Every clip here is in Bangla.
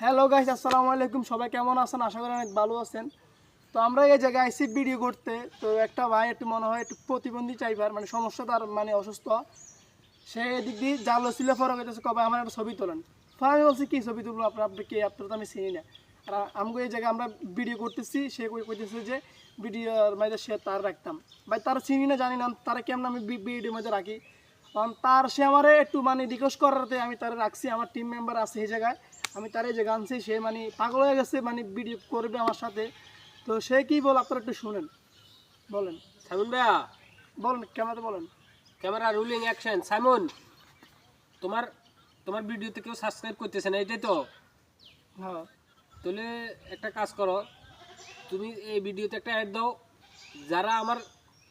হ্যালো গাইস আসসালামু আলাইকুম। সবাই কেমন আছেন? আশা করি অনেক ভালো আছেন। তো আমরা এই জায়গায় আইসি ভিডিও করতে। তো একটা ভাই একটু মনে হয় একটু প্রতিবন্ধী টাইপার মানে সমস্যা তার মানে অসুস্থ। সে এদিক দিয়ে জাল ছিল, ফরক হইতেছে। কবে আমার একটা ছবি তোলেন। পরে আমি বলছি, কী ছবি তুলবো? আপনার আপনি কি? আপনার তো আমি চিনি না। আর আমাকে এই জায়গায় আমরা ভিডিও করতেছি। সে কই- কইতেছে যে ভিডিওর মধ্যে সে তার রাখতাম। ভাই, তার চিনি না, জানি না। তারা কেমন আমি ভিডিওর মধ্যে রাখি? কারণ তার সে আমারে একটু মানে রিকোয়েস্ট করাতে আমি তার রাখছি আমার টিম মেম্বার আছে এই জায়গায়। আমি তার এই জায়গায় আনছি সে মানে পাগল হয়ে গেছে মানে ভিডিও করবে আমার সাথে। তো সে কি বল আপনারা একটু শুনেন। বলেন। সাইমন ভাইয়া। বলেন ক্যামেরাতে বলেন। ক্যামেরা রুলিং অ্যাকশন সাইমন তোমার তোমার ভিডিওতে কেউ সাবস্ক্রাইব করতেছে না এটাই তো? হ্যাঁ। তাহলে একটা কাজ করো তুমি এই ভিডিওতে একটা অ্যাড দাও। যারা আমার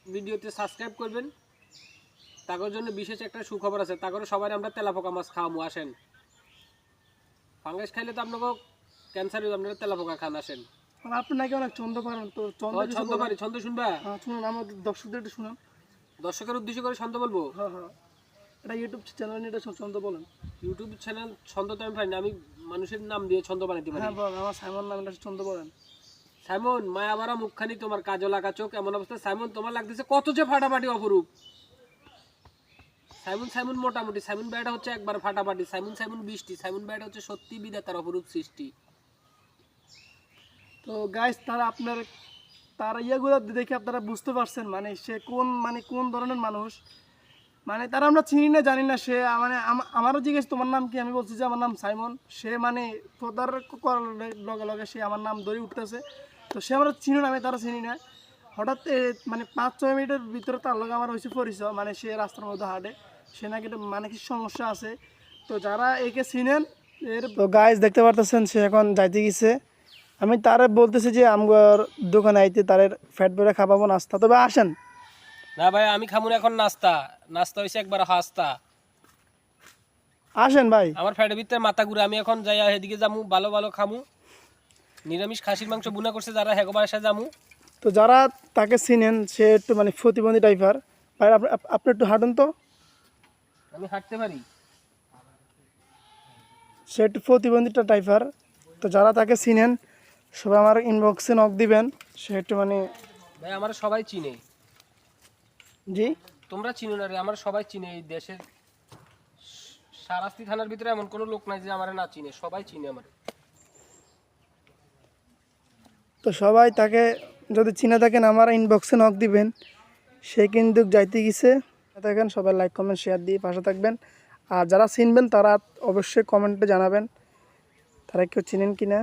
ভিডিওতে সাবস্ক্রাইব করবেন তাদের জন্য বিশেষ একটা সুখবর আছে। তারপরে সবাই আমরা তেলাপোকা মাছ খাওয়ামু আসেন। ফাঙ্গাস খাইলে তো আপনাকে ক্যান্সার হয়ে আপনারা তেলাপোকা খান আসেন। আর আপনি নাকি অনেক ছন্দ পারেন তো ছন্দ। পারি ছন্দ শুনবা? হ্যাঁ শুনুন আমার দর্শকদের একটু শুনুন। দর্শকের উদ্দেশ্য করে ছন্দ বলব? হ্যাঁ হ্যাঁ। এটা ইউটিউব চ্যানেল এটা ছন্দ বলেন। ইউটিউব চ্যানেল ছন্দ তো আমি পারি না আমি মানুষের নাম দিয়ে ছন্দ বানাইতে পারি। হ্যাঁ আমার সাইমন ছন্দ বলেন। সাইমন মায়া মারা মুখখানি তোমার কাজল আঁকা চোখ এমন অবস্থা। সাইমন তোমার লাগতেছে কত যে ফাটাফাটি অপরূপ। সাইমন সাইমন মোটামুটি, সাইমন ব্যাটা হচ্ছে একবার ফাটাফাটি, সাইমন সাইমন বৃষ্টি, সাইমন ব্যাটা হচ্ছে সত্যি বিধাতার অপরূপ সৃষ্টি। তো গাইস তারা আপনার, তার ইয়েগুলো দেখে আপনারা বুঝতে পারছেন মানে সে কোন মানে কোন ধরনের মানুষ। মানে তারা আমরা চিনি না, জানি না সে মানে আম- আমারও জিজ্ঞেস, তোমার নাম কি? আমি বলছি যে আমার নাম সাইমন। সে মানে প্রদার করার লগে লগে সে আমার নাম ধরে উঠতেছে। তো সে আমরা চিনি না, আমি তারা চিনি না। হঠাৎ মানে পাঁচ, ছয় মিনিটের ভিতরে তার লগে আমার হয়েছে পরিচয় মানে সে রাস্তার মধ্যে হাঁটে। সে নাকি একটা মানসিক সমস্যা আছে। তো যারা একে চিনেন এর তো গাইজ দেখতে পারতেছেন সে এখন যাইতে গেছে। আমি তারে বলতেছি যে আমগর দোকানে আইতে তার ফ্যাট বেড়ে খাবাবো নাস্তা। তবে আসেন। না ভাই আমি খামুন এখন নাস্তা। নাস্তা হয়েছে একবার হাস্তা। আসেন ভাই। আমার ফ্যাটের ভিতরে মাথা ঘুরে আমি এখন যাই এদিকে যামু ভালো ভালো খামু। নিরামিষ খাসির মাংস বুনা করছে যারা হেগোবার এসে যামু। তো যারা তাকে চিনেন সে একটু মানে প্রতিবন্ধী টাইপার ভাই আপ- আপ- আপনি একটু হাঁটুন তো। আমি হাঁটতে পারি? সে একটু প্রতিবন্ধীটা টাইপার তো যারা তাকে চিনেন সবাই আমার ইনবক্সে নক দিবেন। সে একটু মানে ভাই আমার সবাই চিনে। জি? তোমরা চিনো না রে আমার সবাই চিনে এই দেশের সারাস্তি থানার ভিতরে এমন কোনো লোক নাই যে আমার না চিনে সবাই চিনে আমার। তো সবাই তাকে যদি চিনে থাকেন আমার ইনবক্সে নক দিবেন। সে কিন্তু যাইতে গেছে। দেখেন সবাই লাইক কমেন্ট শেয়ার দিয়ে পাশে থাকবেন। আর যারা চিনবেন তারা অবশ্যই কমেন্টে জানাবেন। তারা কেউ চিনেন কি না